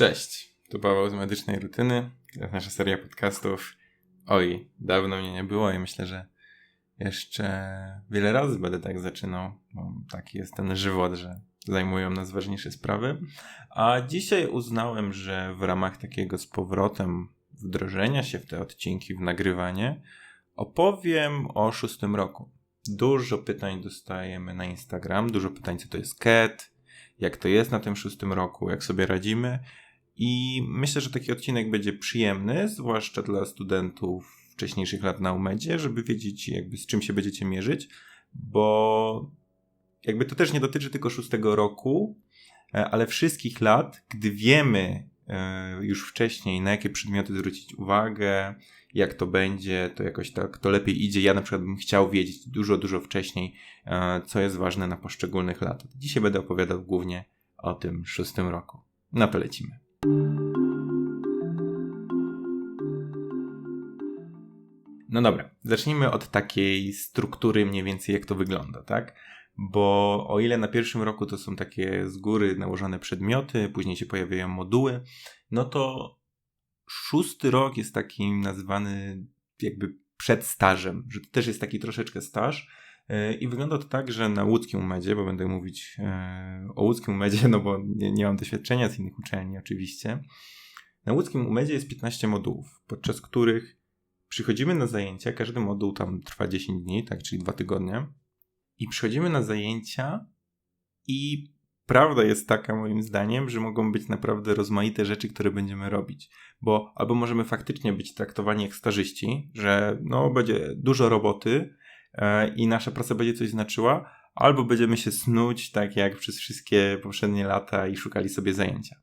Cześć, tu Paweł z Medycznej Rutyny. Nasza seria podcastów. Oj, dawno mnie nie było i myślę, że jeszcze wiele razy będę tak zaczynał, bo taki jest ten żywot, że zajmują nas ważniejsze sprawy. A dzisiaj uznałem, że w ramach takiego z powrotem wdrożenia się w te odcinki, w nagrywanie, opowiem o szóstym roku. Dużo pytań dostajemy na Instagram, dużo pytań, co to jest CAT, jak to jest na tym szóstym roku, jak sobie radzimy. I myślę, że taki odcinek będzie przyjemny, zwłaszcza dla studentów wcześniejszych lat na UMEDzie, żeby wiedzieć jakby z czym się będziecie mierzyć, bo jakby to też nie dotyczy tylko szóstego roku, e, ale wszystkich lat, gdy wiemy e, już wcześniej na jakie przedmioty zwrócić uwagę, jak to będzie, to jakoś tak to lepiej idzie. Ja na przykład bym chciał wiedzieć dużo, dużo wcześniej, e, co jest ważne na poszczególnych latach. Dzisiaj będę opowiadał głównie o tym szóstym roku. Na to lecimy. No dobra, zacznijmy od takiej struktury mniej więcej jak to wygląda, tak? Bo o ile na pierwszym roku to są takie z góry nałożone przedmioty, później się pojawiają moduły, no to szósty rok jest takim nazywany jakby przed stażem, że to też jest taki troszeczkę staż. E, I wygląda to tak, że na łódzkim umedzie, bo będę mówić e, o łódzkim umedzie, no bo nie, nie mam doświadczenia z innych uczelni oczywiście. Na łódzkim umedzie jest 15 modułów, podczas których przychodzimy na zajęcia, każdy moduł tam trwa 10 dni, tak, czyli 2 tygodnie. I przychodzimy na zajęcia i prawda jest taka moim zdaniem, że mogą być naprawdę rozmaite rzeczy, które będziemy robić. Bo albo możemy faktycznie być traktowani jak starzyści, że no będzie dużo roboty i nasza praca będzie coś znaczyła, albo będziemy się snuć tak jak przez wszystkie poprzednie lata i szukali sobie zajęcia.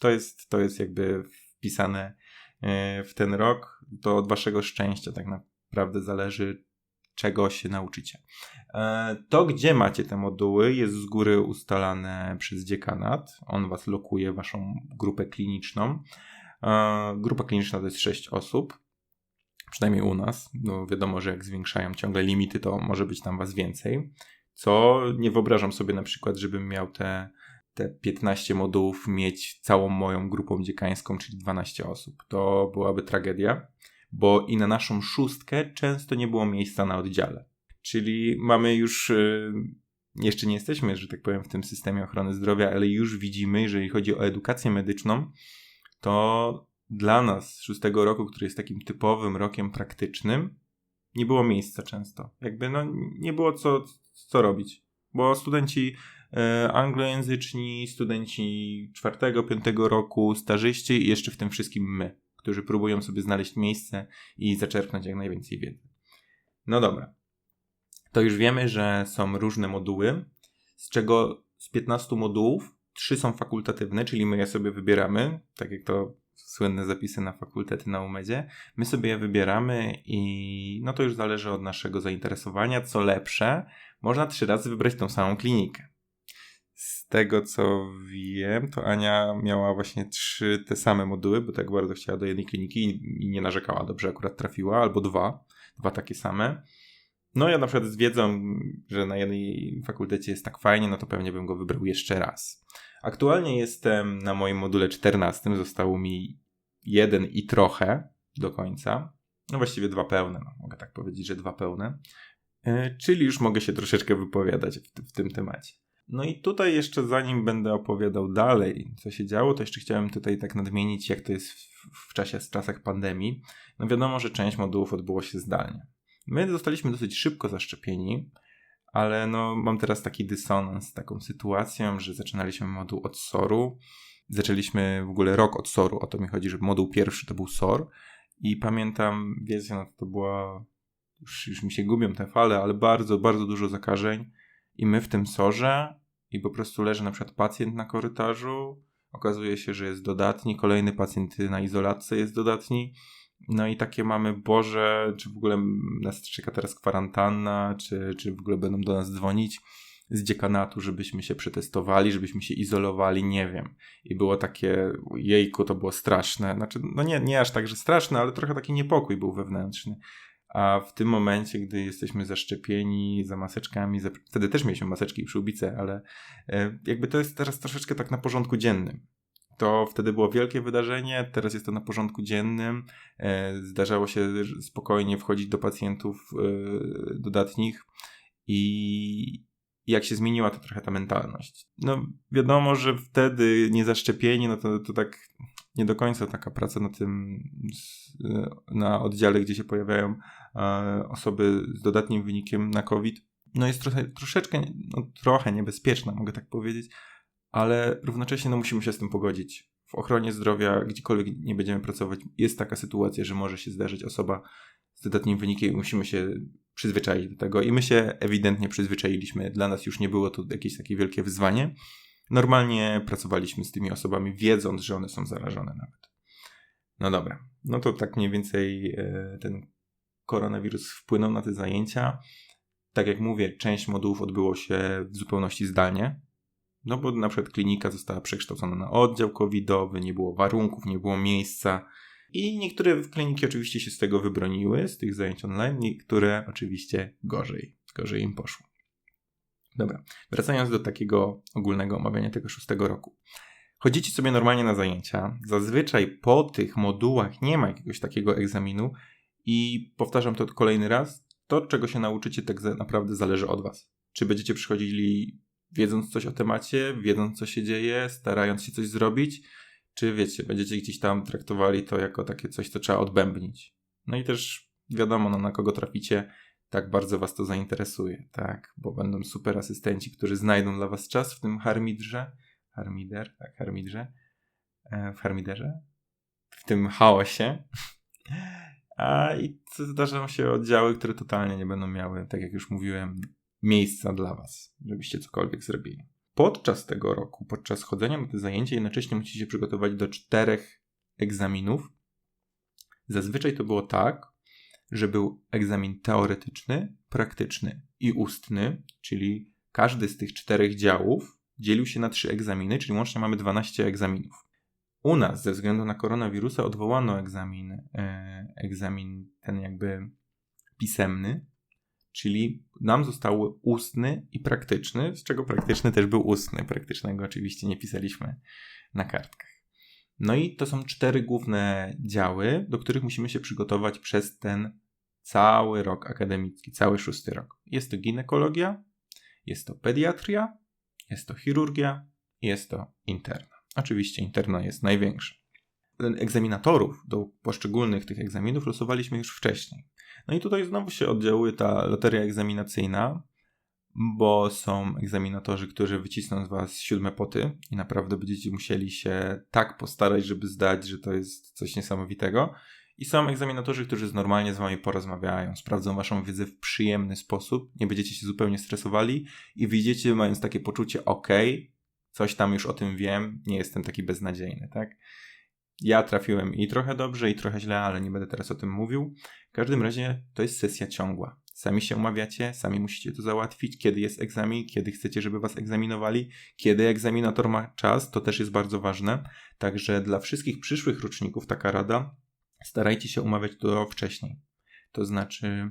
To jest, to jest jakby wpisane e, w ten rok. To od waszego szczęścia tak naprawdę zależy, czego się nauczycie. E, to, gdzie macie te moduły, jest z góry ustalane przez dziekanat. On was lokuje, waszą grupę kliniczną. E, grupa kliniczna to jest 6 osób, przynajmniej u nas. No wiadomo, że jak zwiększają ciągle limity, to może być tam was więcej. Co nie wyobrażam sobie na przykład, żebym miał te, te 15 modułów mieć całą moją grupą dziekańską, czyli 12 osób. To byłaby tragedia bo i na naszą szóstkę często nie było miejsca na oddziale. Czyli mamy już, y, jeszcze nie jesteśmy, że tak powiem, w tym systemie ochrony zdrowia, ale już widzimy, jeżeli chodzi o edukację medyczną, to dla nas szóstego roku, który jest takim typowym rokiem praktycznym, nie było miejsca często. Jakby no, nie było co, co robić, bo studenci e, anglojęzyczni, studenci czwartego, piątego roku, stażyści i jeszcze w tym wszystkim my którzy próbują sobie znaleźć miejsce i zaczerpnąć jak najwięcej wiedzy. No dobra. To już wiemy, że są różne moduły, z czego z 15 modułów 3 są fakultatywne, czyli my je sobie wybieramy, tak jak to słynne zapisy na fakultety na UMEDzie. My sobie je wybieramy i no to już zależy od naszego zainteresowania. Co lepsze, można trzy razy wybrać tą samą klinikę z tego co wiem, to Ania miała właśnie trzy te same moduły, bo tak bardzo chciała do jednej kliniki i nie narzekała, dobrze akurat trafiła, albo dwa, dwa takie same. No ja na przykład z wiedzą, że na jednej fakultecie jest tak fajnie, no to pewnie bym go wybrał jeszcze raz. Aktualnie jestem na moim module 14, zostało mi jeden i trochę do końca. No właściwie dwa pełne, no, mogę tak powiedzieć, że dwa pełne. Yy, czyli już mogę się troszeczkę wypowiadać w, w tym temacie. No i tutaj jeszcze zanim będę opowiadał dalej, co się działo, to jeszcze chciałem tutaj tak nadmienić, jak to jest w, w czasie, w czasach pandemii. No wiadomo, że część modułów odbyło się zdalnie. My zostaliśmy dosyć szybko zaszczepieni, ale no mam teraz taki dysonans z taką sytuacją, że zaczynaliśmy moduł od SOR-u, zaczęliśmy w ogóle rok od SOR-u, o to mi chodzi, że moduł pierwszy to był SOR. I pamiętam, wiecie, no to była, już, już mi się gubią te fale, ale bardzo, bardzo dużo zakażeń. I my w tym sorze i po prostu leży na przykład pacjent na korytarzu, okazuje się, że jest dodatni, kolejny pacjent na izolatce jest dodatni, no i takie mamy, Boże, czy w ogóle nas czeka teraz kwarantanna, czy, czy w ogóle będą do nas dzwonić z dziekanatu, żebyśmy się przetestowali, żebyśmy się izolowali, nie wiem. I było takie, jejku, to było straszne. Znaczy, no nie, nie aż tak, że straszne, ale trochę taki niepokój był wewnętrzny a w tym momencie, gdy jesteśmy zaszczepieni za maseczkami, za... wtedy też mieliśmy maseczki i przyłbice, ale e, jakby to jest teraz troszeczkę tak na porządku dziennym. To wtedy było wielkie wydarzenie, teraz jest to na porządku dziennym. E, zdarzało się spokojnie wchodzić do pacjentów e, dodatnich i jak się zmieniła to trochę ta mentalność. No wiadomo, że wtedy niezaszczepieni, no to, to tak nie do końca taka praca na tym, na oddziale, gdzie się pojawiają osoby z dodatnim wynikiem na COVID, no jest trochę, troszeczkę, no trochę niebezpieczna, mogę tak powiedzieć, ale równocześnie no, musimy się z tym pogodzić. W ochronie zdrowia, gdziekolwiek nie będziemy pracować, jest taka sytuacja, że może się zdarzyć osoba z dodatnim wynikiem i musimy się przyzwyczaić do tego. I my się ewidentnie przyzwyczailiśmy. Dla nas już nie było to jakieś takie wielkie wyzwanie. Normalnie pracowaliśmy z tymi osobami, wiedząc, że one są zarażone nawet. No dobra, no to tak mniej więcej e, ten koronawirus wpłynął na te zajęcia. Tak jak mówię, część modułów odbyło się w zupełności zdalnie, no bo na przykład klinika została przekształcona na oddział covidowy, nie było warunków, nie było miejsca. I niektóre kliniki oczywiście się z tego wybroniły, z tych zajęć online, niektóre oczywiście gorzej, gorzej im poszło. Dobra, wracając do takiego ogólnego omawiania tego szóstego roku. Chodzicie sobie normalnie na zajęcia. Zazwyczaj po tych modułach nie ma jakiegoś takiego egzaminu i powtarzam to kolejny raz, to czego się nauczycie tak naprawdę zależy od was. Czy będziecie przychodzili wiedząc coś o temacie, wiedząc co się dzieje, starając się coś zrobić, czy wiecie, będziecie gdzieś tam traktowali to jako takie coś, co trzeba odbębnić. No i też wiadomo, no, na kogo traficie, tak bardzo was to zainteresuje, tak, bo będą super asystenci, którzy znajdą dla was czas w tym harmidrze, harmider, tak, harmidrze, e, w harmiderze, w tym chaosie. A i zdarzają się oddziały, które totalnie nie będą miały, tak jak już mówiłem, miejsca dla Was, żebyście cokolwiek zrobili. Podczas tego roku, podczas chodzenia na te zajęcia, jednocześnie musicie się przygotować do czterech egzaminów. Zazwyczaj to było tak, że był egzamin teoretyczny, praktyczny i ustny, czyli każdy z tych czterech działów dzielił się na trzy egzaminy, czyli łącznie mamy 12 egzaminów. U nas ze względu na koronawirusa odwołano egzamin, e, egzamin ten jakby pisemny, Czyli nam zostały ustny i praktyczny, z czego praktyczny też był ustny. Praktycznego oczywiście nie pisaliśmy na kartkach. No i to są cztery główne działy, do których musimy się przygotować przez ten cały rok akademicki, cały szósty rok. Jest to ginekologia, jest to pediatria, jest to chirurgia, jest to interna. Oczywiście interna jest największa. Egzaminatorów do poszczególnych tych egzaminów losowaliśmy już wcześniej. No i tutaj znowu się oddziałuje ta loteria egzaminacyjna, bo są egzaminatorzy, którzy wycisną z was siódme poty i naprawdę będziecie musieli się tak postarać, żeby zdać, że to jest coś niesamowitego. I są egzaminatorzy, którzy normalnie z wami porozmawiają, sprawdzą waszą wiedzę w przyjemny sposób, nie będziecie się zupełnie stresowali i wyjdziecie mając takie poczucie, ok, coś tam już o tym wiem, nie jestem taki beznadziejny, tak? Ja trafiłem i trochę dobrze, i trochę źle, ale nie będę teraz o tym mówił. W każdym razie to jest sesja ciągła. Sami się umawiacie, sami musicie to załatwić, kiedy jest egzamin, kiedy chcecie, żeby was egzaminowali, kiedy egzaminator ma czas, to też jest bardzo ważne. Także dla wszystkich przyszłych roczników taka rada, starajcie się umawiać to wcześniej. To znaczy,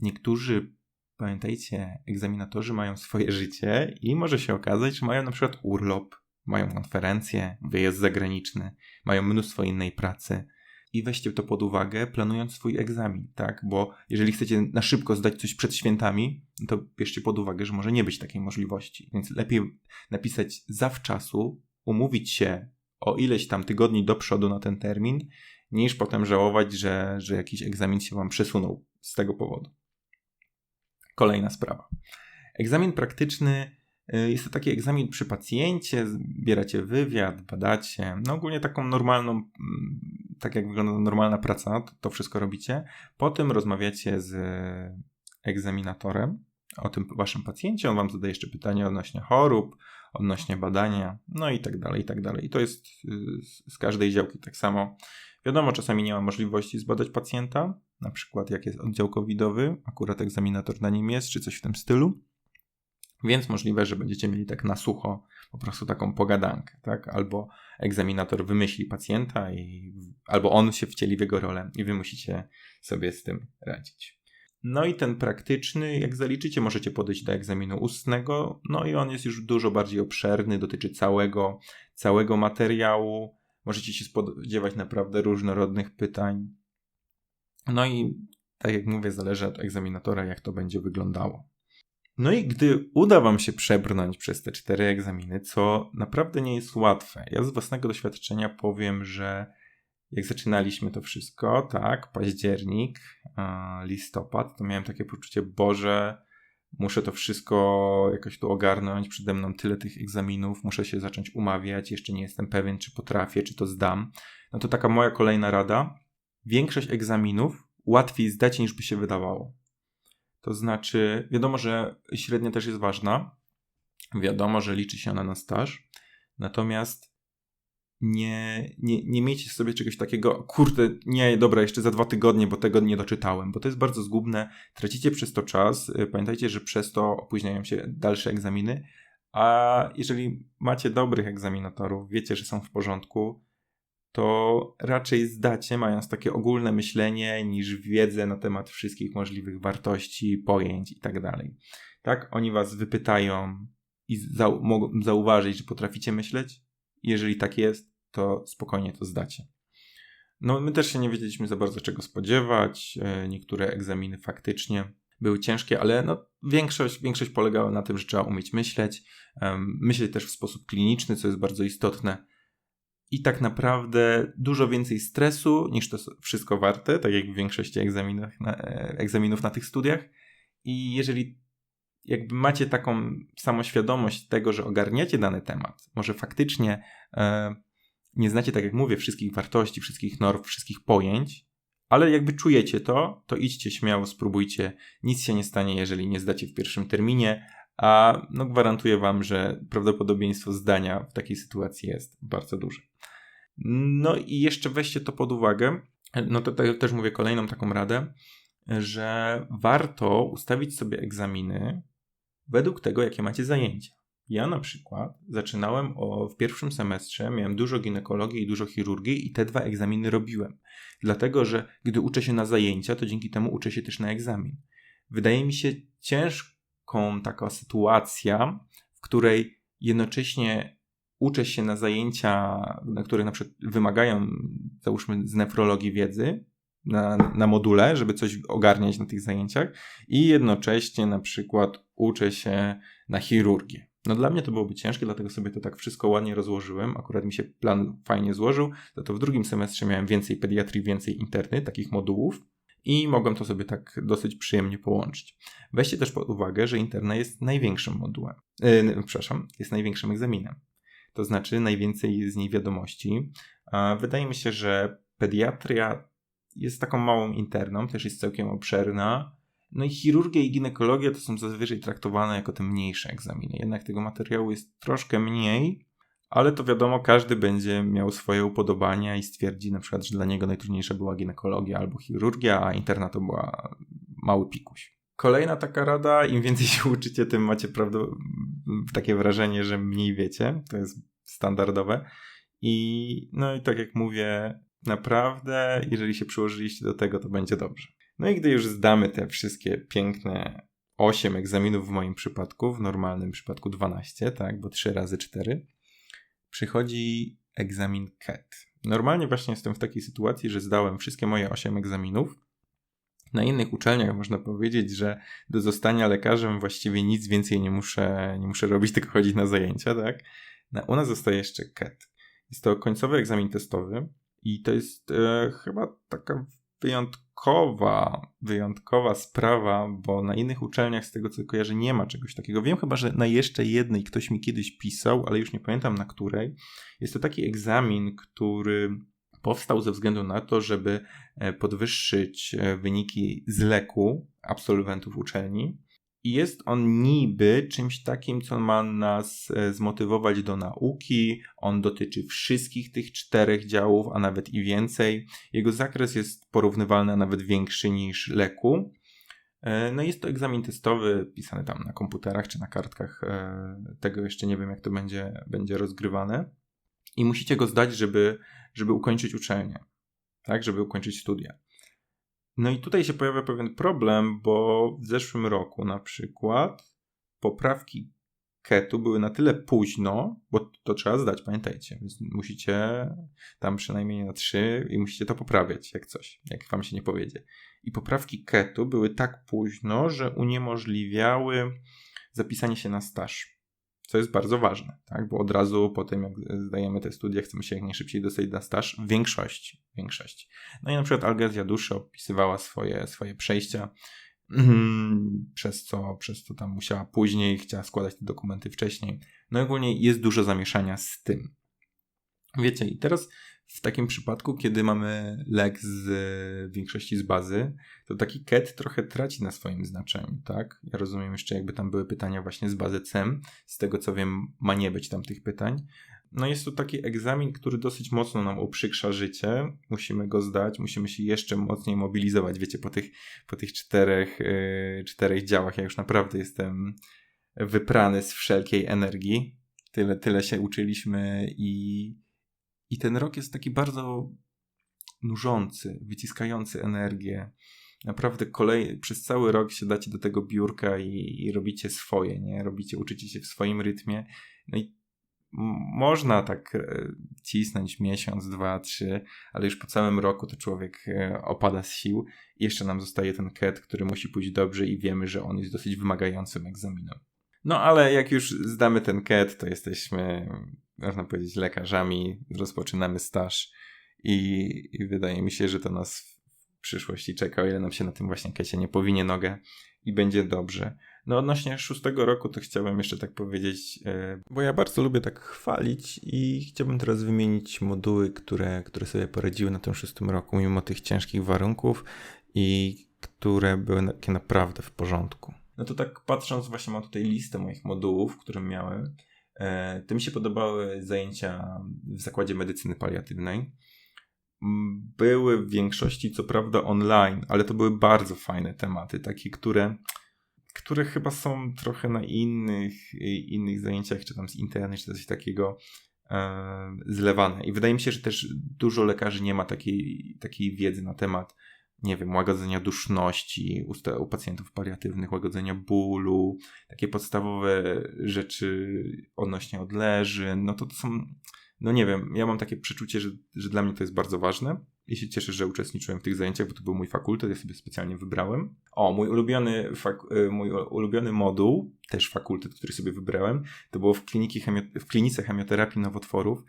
niektórzy, pamiętajcie, egzaminatorzy mają swoje życie i może się okazać, że mają na przykład urlop, mają konferencje, wyjazd zagraniczny, mają mnóstwo innej pracy. I weźcie to pod uwagę, planując swój egzamin, tak? Bo jeżeli chcecie na szybko zdać coś przed świętami, to bierzcie pod uwagę, że może nie być takiej możliwości. Więc lepiej napisać zawczasu, umówić się o ileś tam tygodni do przodu na ten termin, niż potem żałować, że, że jakiś egzamin się wam przesunął z tego powodu. Kolejna sprawa. Egzamin praktyczny jest to taki egzamin przy pacjencie, zbieracie wywiad, badacie, no ogólnie taką normalną, tak jak wygląda normalna praca, to, to wszystko robicie. Potem rozmawiacie z egzaminatorem o tym waszym pacjencie, on wam zadaje jeszcze pytania odnośnie chorób, odnośnie badania, no i tak dalej, i tak dalej. I to jest y, z każdej działki tak samo. Wiadomo, czasami nie ma możliwości zbadać pacjenta, na przykład jak jest oddział covidowy, akurat egzaminator na nim jest, czy coś w tym stylu. Więc możliwe, że będziecie mieli tak na sucho po prostu taką pogadankę, tak? Albo egzaminator wymyśli pacjenta i albo on się wcieli w jego rolę i wy musicie sobie z tym radzić. No i ten praktyczny, jak zaliczycie, możecie podejść do egzaminu ustnego, no i on jest już dużo bardziej obszerny, dotyczy całego, całego materiału. Możecie się spodziewać naprawdę różnorodnych pytań. No i tak jak mówię, zależy od egzaminatora, jak to będzie wyglądało. No i gdy uda Wam się przebrnąć przez te cztery egzaminy, co naprawdę nie jest łatwe, ja z własnego doświadczenia powiem, że jak zaczynaliśmy to wszystko, tak, październik, listopad, to miałem takie poczucie, Boże, muszę to wszystko jakoś tu ogarnąć, przede mną tyle tych egzaminów, muszę się zacząć umawiać, jeszcze nie jestem pewien, czy potrafię, czy to zdam. No to taka moja kolejna rada. Większość egzaminów łatwiej zdać niż by się wydawało. To znaczy, wiadomo, że średnia też jest ważna, wiadomo, że liczy się ona na staż, natomiast nie, nie, nie miejcie sobie czegoś takiego, kurde, nie, dobra, jeszcze za dwa tygodnie, bo tego nie doczytałem, bo to jest bardzo zgubne, tracicie przez to czas, y, pamiętajcie, że przez to opóźniają się dalsze egzaminy, a jeżeli macie dobrych egzaminatorów, wiecie, że są w porządku, to raczej zdacie, mając takie ogólne myślenie, niż wiedzę na temat wszystkich możliwych wartości, pojęć i tak dalej. Tak? Oni was wypytają i zau mogą zauważyć, że potraficie myśleć. Jeżeli tak jest, to spokojnie to zdacie. No, my też się nie wiedzieliśmy za bardzo czego spodziewać. E, niektóre egzaminy faktycznie były ciężkie, ale no, większość, większość polegała na tym, że trzeba umieć myśleć. Myśleć też w sposób kliniczny, co jest bardzo istotne i tak naprawdę dużo więcej stresu niż to wszystko warte, tak jak w większości egzaminów na, e, egzaminów na tych studiach. I jeżeli jakby macie taką samoświadomość tego, że ogarniacie dany temat, może faktycznie e, nie znacie, tak jak mówię, wszystkich wartości, wszystkich norm, wszystkich pojęć, ale jakby czujecie to, to idźcie śmiało, spróbujcie. Nic się nie stanie, jeżeli nie zdacie w pierwszym terminie, a no gwarantuję wam, że prawdopodobieństwo zdania w takiej sytuacji jest bardzo duże. No i jeszcze weźcie to pod uwagę, no to też mówię kolejną taką radę, że warto ustawić sobie egzaminy według tego, jakie macie zajęcia. Ja na przykład zaczynałem o, w pierwszym semestrze, miałem dużo ginekologii i dużo chirurgii i te dwa egzaminy robiłem. Dlatego, że gdy uczę się na zajęcia, to dzięki temu uczę się też na egzamin. Wydaje mi się ciężką taka sytuacja, w której jednocześnie uczę się na zajęcia, na których na przykład wymagają, załóżmy, z nefrologii wiedzy, na, na module, żeby coś ogarniać na tych zajęciach i jednocześnie na przykład uczę się na chirurgię. No dla mnie to byłoby ciężkie, dlatego sobie to tak wszystko ładnie rozłożyłem. Akurat mi się plan fajnie złożył. Za to w drugim semestrze miałem więcej pediatrii, więcej interny, takich modułów i mogłem to sobie tak dosyć przyjemnie połączyć. Weźcie też pod uwagę, że interna jest największym modułem. Yy, przepraszam, jest największym egzaminem to znaczy najwięcej z niej wiadomości. Wydaje mi się, że pediatria jest taką małą interną, też jest całkiem obszerna. No i chirurgia i ginekologia to są zazwyczaj traktowane jako te mniejsze egzaminy. Jednak tego materiału jest troszkę mniej, ale to wiadomo, każdy będzie miał swoje upodobania i stwierdzi na przykład, że dla niego najtrudniejsza była ginekologia albo chirurgia, a interna to była mały pikuś. Kolejna taka rada, im więcej się uczycie, tym macie prawdę, takie wrażenie, że mniej wiecie. To jest standardowe. I no i tak jak mówię, naprawdę, jeżeli się przyłożyliście do tego, to będzie dobrze. No i gdy już zdamy te wszystkie piękne 8 egzaminów w moim przypadku, w normalnym przypadku 12, tak, bo 3 razy 4, przychodzi egzamin CAT. Normalnie właśnie jestem w takiej sytuacji, że zdałem wszystkie moje 8 egzaminów, na innych uczelniach można powiedzieć, że do zostania lekarzem właściwie nic więcej nie muszę, nie muszę robić, tylko chodzić na zajęcia, tak? U nas zostaje jeszcze CAT. Jest to końcowy egzamin testowy i to jest e, chyba taka wyjątkowa, wyjątkowa sprawa, bo na innych uczelniach, z tego co kojarzę, nie ma czegoś takiego. Wiem chyba, że na jeszcze jednej ktoś mi kiedyś pisał, ale już nie pamiętam na której. Jest to taki egzamin, który powstał ze względu na to, żeby e, podwyższyć e, wyniki z leku absolwentów uczelni. I jest on niby czymś takim, co ma nas e, zmotywować do nauki. On dotyczy wszystkich tych czterech działów, a nawet i więcej. Jego zakres jest porównywalny, a nawet większy niż leku. No jest to egzamin testowy, pisany tam na komputerach czy na kartkach. Tego jeszcze nie wiem, jak to będzie, będzie rozgrywane. I musicie go zdać, żeby żeby ukończyć uczelnię, tak, żeby ukończyć studia. No i tutaj się pojawia pewien problem, bo w zeszłym roku na przykład poprawki ketu były na tyle późno, bo to trzeba zdać, pamiętajcie. Więc musicie tam przynajmniej na trzy i musicie to poprawiać, jak coś, jak wam się nie powiedzie. I poprawki ketu były tak późno, że uniemożliwiały zapisanie się na staż. Co jest bardzo ważne, tak? Bo od razu po tym, jak zdajemy te studia, chcemy się jak najszybciej dostać na staż w większości. W większości. No i na przykład Algezja Duszy opisywała swoje, swoje przejścia Mhm. przez co, przez co tam musiała później, chciała składać te dokumenty wcześniej. No i ogólnie jest dużo zamieszania z tym. Wiecie, i teraz w takim przypadku, kiedy mamy lek z większości z bazy, to taki ket trochę traci na swoim znaczeniu, tak? Ja rozumiem jeszcze, jakby tam były pytania właśnie z bazy CEM, z tego co wiem, ma nie być tam tych pytań, no jest to taki egzamin, który dosyć mocno nam uprzykrza życie. Musimy go zdać, musimy się jeszcze mocniej mobilizować. Wiecie, po tych, po tych czterech, yy, czterech działach ja już naprawdę jestem wyprany z wszelkiej energii. Tyle, tyle się uczyliśmy i, i ten rok jest taki bardzo nużący, wyciskający energię. Naprawdę kolej, przez cały rok się dacie do tego biurka i, i robicie swoje, nie? Robicie, uczycie się w swoim rytmie. No i można tak e, cisnąć miesiąc, dwa, trzy, ale już po całym roku to człowiek e, opada z sił jeszcze nam zostaje ten ket, który musi pójść dobrze i wiemy, że on jest dosyć wymagającym egzaminem. No ale jak już zdamy ten ket, to jesteśmy, można powiedzieć, lekarzami, rozpoczynamy staż i, i wydaje mi się, że to nas w przyszłości czeka, o ile nam się na tym właśnie kecie nie powinie nogę i będzie dobrze. No odnośnie szóstego roku to chciałbym jeszcze tak powiedzieć, e, bo ja bardzo lubię tak chwalić i chciałbym teraz wymienić moduły, które, które sobie poradziły na tym szóstym roku, mimo tych ciężkich warunków i które były takie naprawdę w porządku. No to tak patrząc, właśnie mam tutaj listę moich modułów, które miałem. E, to mi się podobały zajęcia w zakładzie medycyny paliatywnej. Były w większości, co prawda, online, ale to były bardzo fajne tematy, takie, które które chyba są trochę na innych, innych zajęciach, czy tam z internetu, czy coś takiego e, zlewane. I wydaje mi się, że też dużo lekarzy nie ma takiej, takiej wiedzy na temat, nie wiem, łagodzenia duszności u, pacjentów paliatywnych, łagodzenia bólu, takie podstawowe rzeczy odnośnie odleży. No to, to są, no nie wiem, ja mam takie przeczucie, że, że dla mnie to jest bardzo ważne i się cieszę, że uczestniczyłem w tych zajęciach, bo to był mój fakultet, ja sobie specjalnie wybrałem. O, mój ulubiony, y, mój ulubiony moduł, też fakultet, który sobie wybrałem, to było w, kliniki chemio- w klinice chemioterapii nowotworów.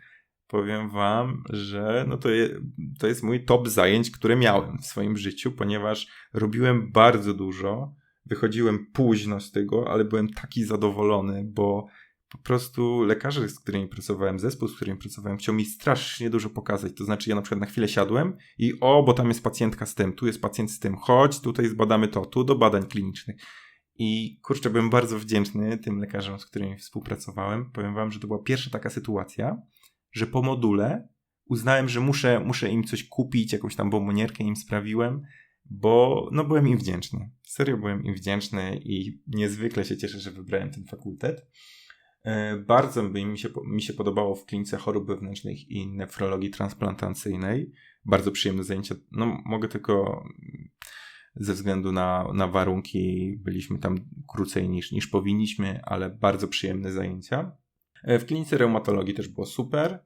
Powiem wam, że no to, je, to jest mój top zajęć, które miałem w swoim życiu, ponieważ robiłem bardzo dużo, wychodziłem późno z tego, ale byłem taki zadowolony, bo po prostu lekarze, z którymi pracowałem, zespół, z którym pracowałem, chciał mi strasznie dużo pokazać. To znaczy, ja na przykład na chwilę siadłem i o, bo tam jest pacjentka z tym, tu jest pacjent z tym, chodź, tutaj zbadamy to, tu do badań klinicznych. I kurczę, byłem bardzo wdzięczny tym lekarzom, z którymi współpracowałem. Powiem wam, że to była pierwsza taka sytuacja, że po module uznałem, że muszę, muszę im coś kupić, jakąś tam bombonierkę im sprawiłem, bo no byłem im wdzięczny. Serio byłem im wdzięczny i niezwykle się cieszę, że wybrałem ten fakultet. E, bardzo by mi się, mi się podobało w klinice chorób wewnętrznych i nefrologii transplantacyjnej. Bardzo przyjemne zajęcia. No, mogę tylko ze względu na, na warunki byliśmy tam krócej niż, niż powinniśmy, ale bardzo przyjemne zajęcia. E, w klinice reumatologii też było super.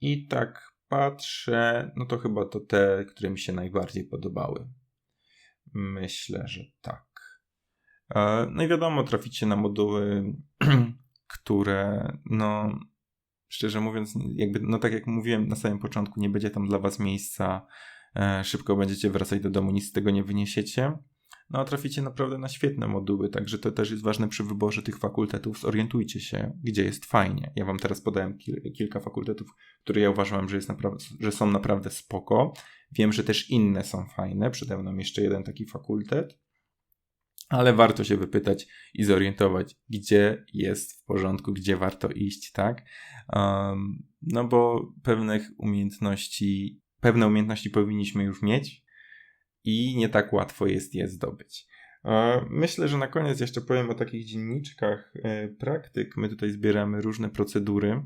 I tak patrzę, no to chyba to te, które mi się najbardziej podobały. Myślę, że tak. E, no i wiadomo, traficie na moduły które no szczerze mówiąc, jakby, no tak jak mówiłem na samym początku, nie będzie tam dla was miejsca, e, szybko będziecie wracać do domu, nic z tego nie wyniesiecie. No a traficie naprawdę na świetne moduły, także to też jest ważne przy wyborze tych fakultetów. Zorientujcie się, gdzie jest fajnie. Ja wam teraz podałem kil kilka fakultetów, które ja uważam, że, jest że są naprawdę spoko. Wiem, że też inne są fajne. Przede mną jeszcze jeden taki fakultet ale warto się wypytać i zorientować, gdzie jest w porządku, gdzie warto iść, tak? Um, no bo pewnych umiejętności, pewne umiejętności powinniśmy już mieć i nie tak łatwo jest je zdobyć. Myślę, że na koniec jeszcze powiem o takich dzienniczkach e, praktyk. My tutaj zbieramy różne procedury.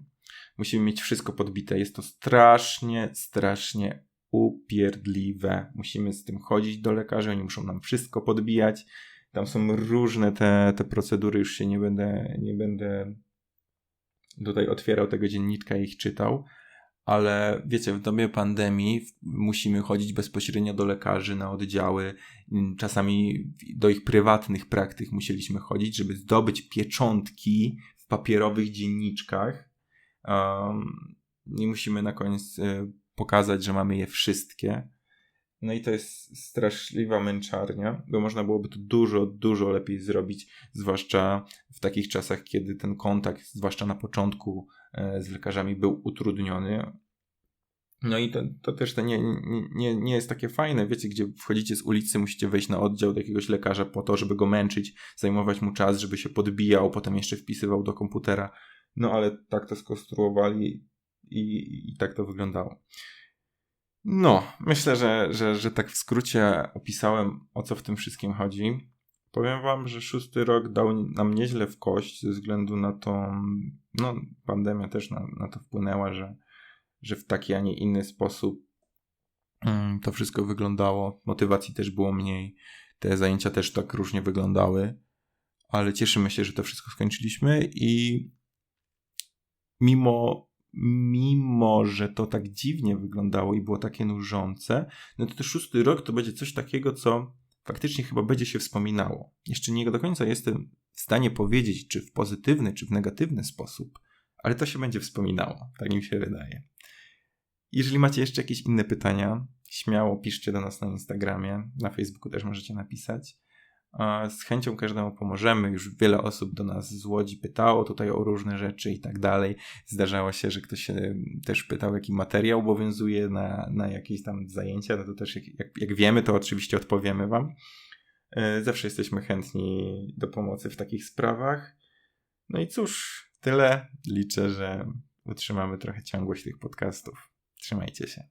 Musimy mieć wszystko podbite. Jest to strasznie, strasznie upierdliwe. Musimy z tym chodzić do lekarzy, oni muszą nam wszystko podbijać. Tam są różne te, te procedury, już się nie będę, nie będę tutaj otwierał tego dzienniczka i ich czytał, ale wiecie, w dobie pandemii musimy chodzić bezpośrednio do lekarzy na oddziały, czasami do ich prywatnych praktyk musieliśmy chodzić, żeby zdobyć pieczątki w papierowych dzienniczkach. Um, I musimy na koniec y, pokazać, że mamy je wszystkie. No i to jest straszliwa męczarnia, bo można byłoby to dużo, dużo lepiej zrobić, zwłaszcza w takich czasach, kiedy ten kontakt, zwłaszcza na początku e, z lekarzami był utrudniony. No i to, to też to nie, nie, nie jest takie fajne, wiecie, gdzie wchodzicie z ulicy, musicie wejść na oddział do jakiegoś lekarza po to, żeby go męczyć, zajmować mu czas, żeby się podbijał, potem jeszcze wpisywał do komputera. No ale tak to skonstruowali i, i tak to wyglądało. No, myślę, że, że, że tak w skrócie opisałem, o co w tym wszystkim chodzi. Powiem wam, że szósty rok dał nam nieźle w kość ze względu na tą, no pandemia też na, na to wpłynęła, że, że w taki, a nie inny sposób mm, to wszystko wyglądało. Motywacji też było mniej, te zajęcia też tak różnie wyglądały, ale cieszymy się, że to wszystko skończyliśmy i mimo mimo że to tak dziwnie wyglądało i było takie nużące, no to ten szósty rok to będzie coś takiego, co faktycznie chyba będzie się wspominało. Jeszcze nie do końca jestem w stanie powiedzieć, czy w pozytywny, czy w negatywny sposób, ale to się będzie wspominało, tak mi się wydaje. Jeżeli macie jeszcze jakieś inne pytania, śmiało piszcie do nas na Instagramie, na Facebooku też możecie napisać. Z chęcią każdemu pomożemy. Już wiele osób do nas z Łodzi pytało tutaj o różne rzeczy i tak dalej. Zdarzało się, że ktoś się też pytał, jaki materiał obowiązuje na, na jakieś tam zajęcia. No to też jak, jak, jak wiemy, to oczywiście odpowiemy Wam. E, zawsze jesteśmy chętni do pomocy w takich sprawach. No i cóż, tyle. Liczę, że utrzymamy trochę ciągłość tych podcastów. Trzymajcie się.